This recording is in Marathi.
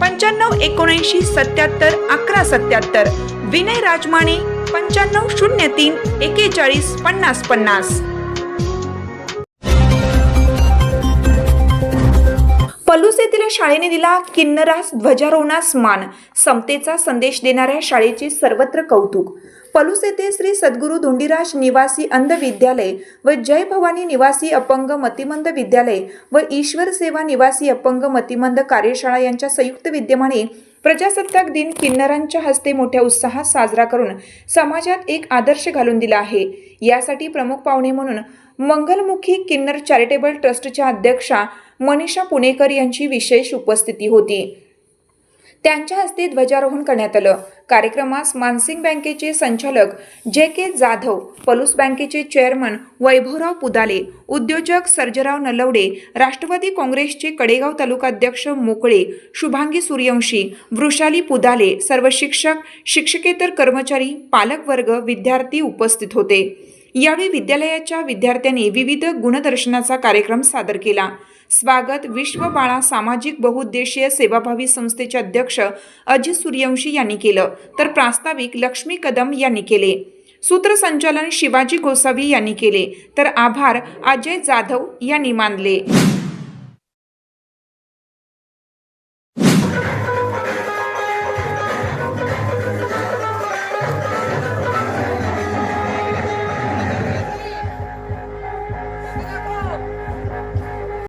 पंच्याण्णव एकोणऐंशी सत्याहत्तर अकरा सत्याहत्तर. विनय राजमाने पंच्याण्णव शून्य तीन एकेचाळीस पन्नास पन्नास. पलूस येथील शाळेने दिला किन्नरास ध्वजारोहणास मान समतेचा संदेश देणाऱ्या शाळेचे सर्वत्र कौतुक. पलूस येथे श्री सद्गुरू धोंडीराज निवासी अंध विद्यालय व जय भवानी निवासी अपंग मतिमंद विद्यालय व ईश्वर सेवा निवासी अपंग मतिमंद कार्यशाळा यांच्या संयुक्त विद्यमाने प्रजासत्ताक दिन किन्नरांच्या हस्ते मोठ्या उत्साहात साजरा करून समाजात एक आदर्श घालून दिला आहे. यासाठी प्रमुख पाहुणे म्हणून मंगलमुखी किन्नर चॅरिटेबल ट्रस्टच्या अध्यक्षा मनीषा पुणेकर यांची विशेष उपस्थिती होती. त्यांच्या हस्ते ध्वजारोहण करण्यात आलं. कार्यक्रमास मानसिंग बँकेचे संचालक जे के जाधव पलूस बँकेचे चेअरमन वैभवराव पुदाले उद्योजक सर्जराव नलवडे राष्ट्रवादी काँग्रेसचे कडेगाव तालुकाध्यक्ष मोकळे शुभांगी सूर्यवंशी वृषाली पुदाले सर्व शिक्षक शिक्षकेतर कर्मचारी पालक वर्ग विद्यार्थी उपस्थित होते. यावेळी विद्यालयाच्या विद्यार्थ्यांनी विविध गुणदर्शनाचा कार्यक्रम सादर केला. स्वागत विश्व बाळा सामाजिक बहुउद्देशीय सेवाभावी संस्थेचे अध्यक्ष अजित सूर्यवंशी यांनी केलं तर प्रास्ताविक लक्ष्मी कदम यांनी केले. सूत्रसंचालन शिवाजी गोसावी यांनी केले तर आभार अजय जाधव यांनी मानले.